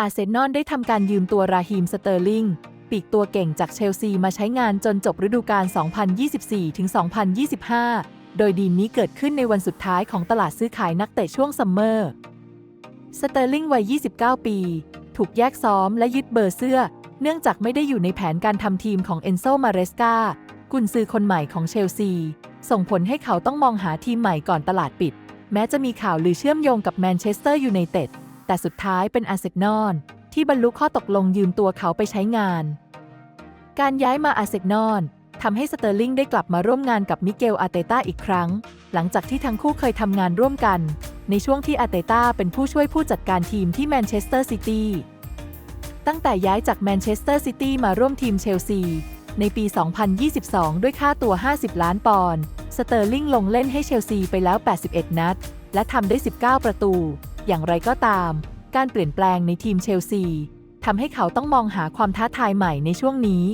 อาร์เซนอลได้ทำการยืมตัวราฮีมสเตอร์ลิงปีกตัวเก่งจากเชลซีมาใช้งานจนจบฤดูกาล 2024-2025 โดยดีลนี้เกิดขึ้นในวันสุดท้ายของตลาดซื้อขายนักเตะช่วงซัมเมอร์ สเตอร์ลิงวัย 29 ปี ถูกแยกซ้อมและยึดเบอร์เสื้อ เนื่องจากไม่ได้อยู่ในแผนการทำทีมของเอนโซมาเรสกากุนซือคนใหม่ของเชลซี ส่งผลให้เขาต้องมองหาทีมใหม่ก่อนตลาดปิด แม้จะมีข่าวลือเชื่อมโยงกับแมนเชสเตอร์ยูไนเต็ด แต่สุดท้ายเป็นอาเซนอลที่บรรลุข้อตกลงยืมตัวเขาไปใช้งาน การย้ายมาอาเซนอลทำให้สเตอร์ลิงได้กลับมาร่วมงานกับมิเกลอาเตต้าอีกครั้ง หลังจากที่ทั้งคู่เคยทำงานร่วมกัน ในช่วงที่อาเตต้าเป็นผู้ช่วยผู้จัดการทีมที่แมนเชสเตอร์ซิตี้ตั้งแต่ย้ายจากแมนเชสเตอร์ซิตี้มาร่วมทีมเชลซี ในปี 2022 ด้วยค่าตัว 50 ล้านปอนด์สเตอร์ลิงลงเล่นให้เชลซีไปแล้ว 81 นัด และทำได้ 19 ประตู อย่างไรก็ตาม การเปลี่ยนแปลงในทีมเชลซีทำให้เขาต้องมองหาความท้าทายใหม่ในช่วงนี้